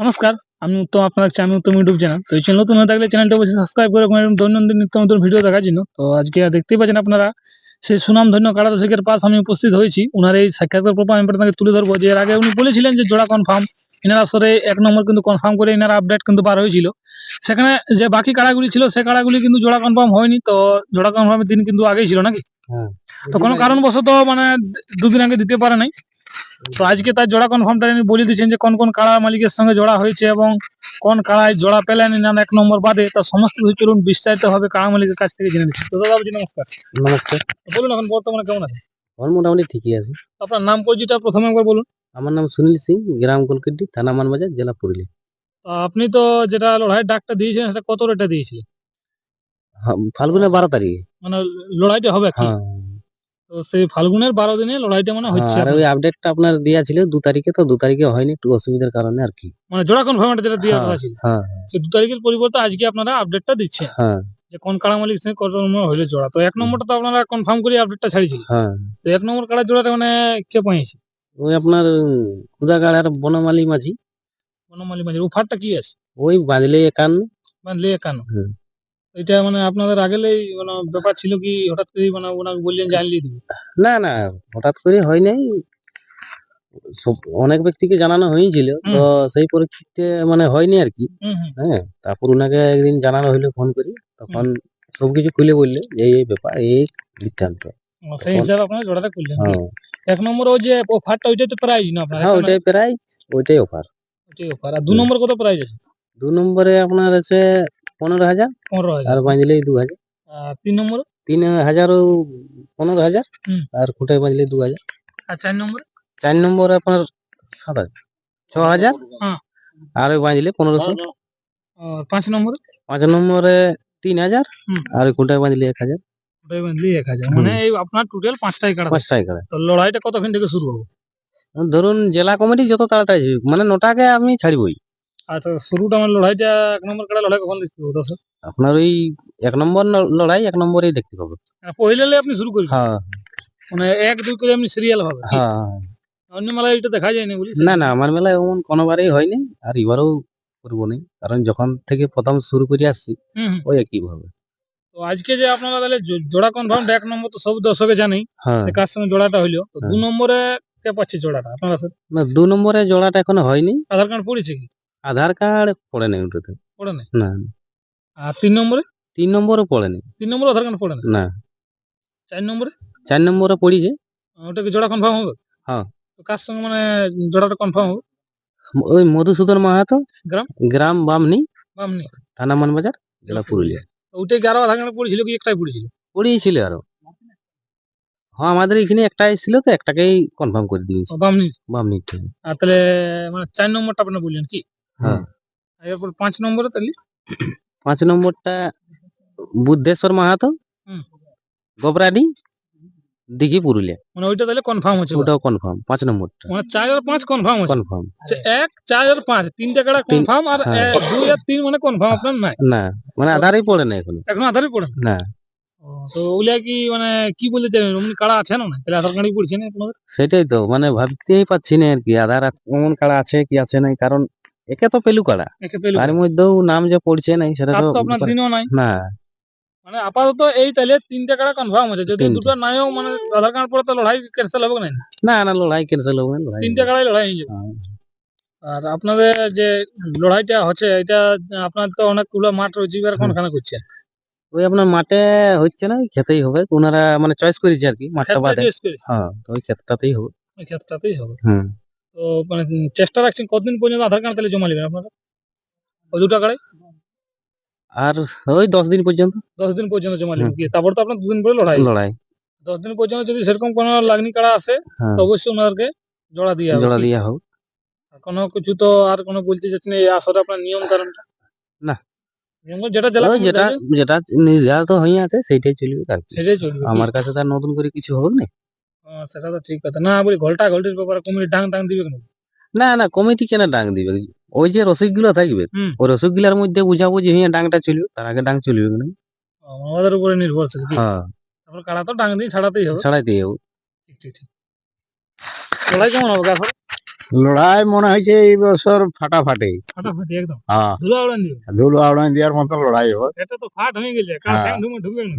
নমস্কার আমি উত্তম আপনার আমি উত্তম ইউটিউব চ্যানেল। তো এই চ্যানেল নতুন হয়ে থাকলে চ্যানেলটা অবশ্যই সাবস্ক্রাইব করে এরকম দৈনন্দিন নিত্য নতুন ভিডিও দেখার জন্য। তো আজকে দেখতেই পাচ্ছেন আপনারা সেই সুনাম ধন্য দর্শকের পাশ আমি উপস্থিত হয়েছি। ওনার এই সাক্ষাৎকার প্রপার আমি আপনাকে তুলে ধরবো যে এর আগে উনি বলেছিলেন যে জোড়া কনফার্ম এনারা সরে এক নম্বর কিন্তু কনফার্ম করে এনারা আপডেট কিন্তু বার হয়েছিল। সেখানে যে বাকি কাড়াগুলি ছিল সে কাড়াগুলি কিন্তু জোড়া কনফার্ম হয়নি। তো জোড়া কনফার্মের দিন কিন্তু আগেই ছিল নাকি? তো কোনো কারণবশত মানে দুদিন আগে দিতে পারে নাই। তো আজকে তার জোড়া কনফার্মটা উনি বলে দিয়েছেন যে কোন কোন কাড়া মালিকের সঙ্গে জোড়া হয়েছে এবং কোন কাড়ায় জোড়া পেলেন না এক নম্বর বাদে তার সমস্ত কিছু চলুন বিস্তারিত হবে কাড়া মালিকের কাছ থেকে জেনে নিচ্ছি। তো দাদাবাবুজি নমস্কার। নমস্কার। বলুন এখন বর্তমানে কেমন আছে? আমার মোটামুটি ঠিকই আছে। আপনার নাম পরিচিত প্রথমে একবার বলুন। আমার নাম সুনীল সিং গ্রাম কলকাটি থানা মানবাজার জেলা পুরুলিয়া। তো আপনি তো যেটা লড়াইয়ের ডাকটা দিয়েছিলেন সেটা কত রেটে দিয়েছিলেন? হ্যাঁ, ফাল্গুনের বারো তারিখে। মানে লড়াইটা হবে হ্যাঁ। তো সেই ফাল্গুনের বারো দিনে লড়াইটা মানে হচ্ছে আর ওই আপডেটটা আপনার দেওয়া ছিল দু তারিখে তো দু তারিখে হয়নি একটু অসুবিধার কারণে আর কি। মানে জোড়া কনফার্মটা যেটা দেওয়ার কথা ছিল। হ্যাঁ সে দু তারিখের পরিবর্তে আজকে আপনারা আপডেটটা দিচ্ছেন। হ্যাঁ। যে কোন কাড়া মালিক সঙ্গে কত নম্বর হইলে জোড়া। তো এক নম্বরটা তো আপনারা কনফার্ম করে আপডেটটা ছাড়িয়েছিলেন। হ্যাঁ। তো এক নম্বর কাড়া জোড়াটা মানে কে পাইছে ওই আপনার কুদাগাড় আর বনমালী মাঝি। বনমালী মাঝে অফারটা কি আছে? ওই বাঁধলে একান্ন। মানে লে কেন হুম। এটা মানে আপনাদের আগেলেই মানে ব্যাপার ছিল কি হঠাৎ করে মানে ওনাকে বললেন দিবি? না না হঠাৎ করে হয় নাই। অনেক ব্যক্তিকে জানানো হয়েছিল তো সেই পরিপ্রেক্ষিতে মানে হয়নি আর কি। হ্যাঁ তারপর ওনাকে একদিন জানানো হইল ফোন করে। তখন সবকিছু খুলে বললে যে এই এই ব্যাপার এই বৃত্তান্ত। সেই হিসাবে আপনারা জোড়াটা করলেন হ্যাঁ। এক নম্বর ওই যে অফারটা ওইটা তো প্রাইজ না আপনার? হ্যাঁ ওইটাই প্রায় ওইটাই অফার ওইটাই অফার আর দু নম্বর কত প্রাইজ আছে? দু নম্বরে আপনার আছে পনেরো হাজার পনেরো হাজার। আর দু হাজার আর তিন নম্বর? তিন হাজারও পনেরো হাজার হুম। আর খুঁটায় বাঁধলে দু হাজার আর চার নম্বর? চার নম্বরে আপনার সাত হাজার ছ হাজার হ্যাঁ। আর ওই বাঁধলে পনেরোশো। আর পাঁচ নম্বর? পাঁচ নম্বরে তিন হাজার হুম। আর ওই খুঁটায় বাঁধলে এক হাজার। ওটাই বাঁধলি এক হাজার। মানে এই আপনার টোটাল পাঁচটাই কাটা। পাঁচ টাকা করে তো লড়াইটা কতক্ষণ থেকে শুরু হবে? ধরুন জেলা কমিটি যত তাড়াতাড়ি হোক, মানে নটাকে আমি ছাড়বই। আচ্ছা শুরুটা আমার লড়াইটা এক নম্বর কাটা লড়াই কখন দেখতে পাবো দর্শক? আপনার ওই এক নম্বর লড়াই এক নম্বরেই দেখতে পাবো। মানে পহিলে আপনি শুরু করবেন? হ্যাঁ। মানে এক দুই করে আপনি সিরিয়াল হবে হ্যাঁ। অন্য মেলায় এটা দেখা যায় না বলি? না না আমার মেলায় এমন কোনোবারই হয়নি আর এবারও করব না কারণ যখন থেকে প্রথম শুরু করে আসছি। ওই একই ভাবে। তো আজকে যে আপনারা তাহলে জোড়া কনফার্ম এক নম্বর তো সব দর্শকে জানেই হ্যাঁ। কার সঙ্গে জোড়াটা হইল দু হ্যাঁ। নম্বরে কে পাচ্ছে জোড়াটা আপনারা না দু নম্বরে জোড়াটা এখনও হয়নি। আধার কার্ড পড়েছে কি? আধার কার্ড পড়ে নেই ওটাতে। পড়ে নাই না। আর তিন নম্বরে? তিন নম্বরও পড়ে নেই তিন নম্বরে আধার কার্ড পড়ে না। না চার নম্বরে? চার নম্বরে পড়িছে। ওটা কি জোড়া কনফার্ম হবে? হ্যাঁ। তো কার সঙ্গে মানে জোড়াটা কনফার্ম হবে? ওই মধুসূদন মাহাতো। গ্রাম? গ্রাম বামনি। বামনি। থানা মানবাজার জেলা পুরুলিয়া। তো ওইটাই কি আরও আধার কার্ড পড়েছিল কি একটাই পড়েছিল? পড়িয়েছিল আরও। হ্যাঁ আমাদের এখানে একটাই ছিল তো একটাকেই কনফার্ম করে দিয়েছি। বামনি। বামনি আর তাহলে মানে চার নম্বরটা আপনি বললেন কি? হ্যাঁ। এরপর পাঁচ নম্বরে তাহলে? পাঁচ নম্বরটা বুদ্ধেশ্বর মাহাতো হুম। গোবরাডি দিঘি পুরুলিয়া। মানে ওইটা তাহলে কনফার্ম হচ্ছে ওটাও কনফার্ম পাঁচ নম্বরটা। মানে চার আর পাঁচ কনফার্ম হচ্ছে। কনফার্ম আচ্ছা, এক চার আর পাঁচ তিনটা কাড়া তিন- কনফার্ম আর হ্যাঁ। দুই আর তিন মানে কনফার্ম আপনার নাই? না মানে আধারই পড়ে না এখন। এখন আধারই পড়ে না। না তো ওগুলা কি মানে কি বলতে চাইবেন অমনি কাড়া আছে না তাহলে আধার কার্ডই পড়ছে না আপনাদের সেটাই তো মানে ভাবতেই পাচ্ছি না আর কি আধার আর এমন কাড়া আছে কি আছে নাই? কারণ একে তো পেলু কাড়া একে পেলু তার মধ্যেও নাম যে পড়ছে নাই সেটা তো আপনার দিনও নাই। না। মানে আপাতত এই তাহলে তিনটা কাড়া কনফার্ম হচ্ছে যদি। দুটো নাইও মানে আধার কার্ড পড়ে তো লড়াই ক্যান্সেল হবে না না না লড়াই ক্যান্সেল হবে না তিনটা। কাড়াই লড়াই হয়ে যাবে। হ্যাঁ। আর আপনাদের যে লড়াইটা হচ্ছে এটা আপনার তো অনেকগুলো মাঠ রয়েছে এবার কোনখানে করছে? ওই আপনার মাঠে হচ্ছে না খেতেই হবে। ওনারা মানে চয়েস করেছে আর কি মাঠটা বাদে। হ্যাঁ তো ওই ক্ষেত্রটাতেই হবে। ওই ক্ষেত্রটাতেই হবে। হুম। তো মানে চেষ্টা রাখছেন কতদিন পর্যন্ত আধার কার্ড তাহলে জমা নেবেন আপনারা? ওই দুটা কাড়াই আর ওই দশ দিন পর্যন্ত। দশ দিন পর্যন্ত জমা নেবেন। তারপর তো আপনার দুদিন পরে লড়াই? লড়াই। দশ দিন পর্যন্ত যদি সেরকম কোনো লাগনি কাড়া আসে হ্যাঁ। তো অবশ্যই ওনাদেরকে জোড়া দিয়ে হবে জোড়া? দিয়া হোক কোনো কিছু তো আর কোনো বলতে যাচ্ছি না এই আসলে আপনার নিয়ম কারণটা। না। যেটা যেটা যেটা নির্ধারিত হয়ে আছে সেইটাই চলবে সেটাই চলবে আমার কাছে তার নতুন করে কিছু হবে না। সেটা তো ঠিক কথা। না বলি ঘলটা ঘলটির ব্যাপারে কমিটি ডাং ডাং দিবে কেন? না না কমিটি কেন ডাং দিবে? ওই যে রসিকগুলো থাকবে ওই রসিকগুলার মধ্যে বুঝাবো যে হ্যাঁ ডাংটা চলবে তার আগে ডাং চলবে না ও, আমাদের উপরে নির্ভরশীল হ্যাঁ। তারপর কাড়া তো ডাং দিয়ে ছাড়াতেই হবে। ছাড়াতেই হবে। ঠিক ঠিক ঠিক। লড়াই কেমন হবে আসলে লড়াই মনে হয়েছে এই বছর ফাটাফাটি। ফাটাফাটি একদম। হ্যাঁ। ধুলা আওড়ান দেওয়ার মতো লড়াই হবে। এটা তো ফাট হয়ে গেছে না।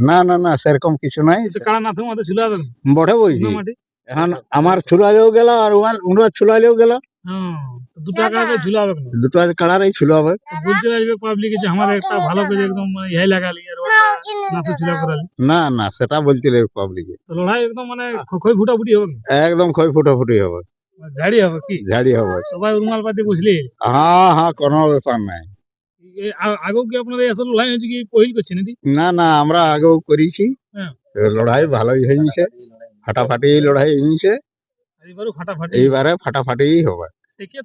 না না না সেরকম কিছু নাই। না না বটে বলছি এখন আমার ছুলালেও গেল আর ওনার উনার ছুলালেও গেল। না। দুটো কালারই ছুলো হবে তো পারবে পাবলিক যে আমার একটা ভালো করে একদম মানে ইহাই লাগালি আর করালি। না না সেটা বলতে লাগবে পাবলিকে লড়াই একদম মানে খই ফুটাফুটি হবে একদম খই ফুটাফুটি হবে। ঝাড়ি হবে কি? ঝাড়ি হবে। সবাই পাতি বুঝলি হ্যাঁ হ্যাঁ কোনো ব্যাপার নাই। আগেও কি আপনার আসলে লড়াই হয়েছে কি? পহিল করছে নাকি? না না আমরা আগেও করেছি। হ্যাঁ। লড়াই ভালোই হয়েছে। ফাটাফাটি লড়াই হয়েছে। ফাটাফাটি। এইবারে ফাটাফাটি হবে।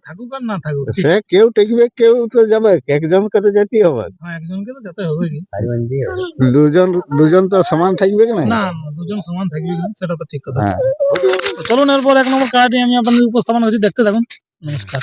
থাকুক আর না থাকুক সে কেউ টিকবে কেউ তো যাবে একজনকে তো যেতেই হবে। হ্যাঁ একজনকে তো যেতে হবে কি? দুজন দুজন তো সমান থাকবে কি না দুজন সমান থাকবে কি না, সেটা তো ঠিক কথা। হ্যাঁ। চলুন এরপর এক নম্বর কার্ডটি আমি আপনাদের উপস্থাপন করছি দেখতে থাকুন। নমস্কার।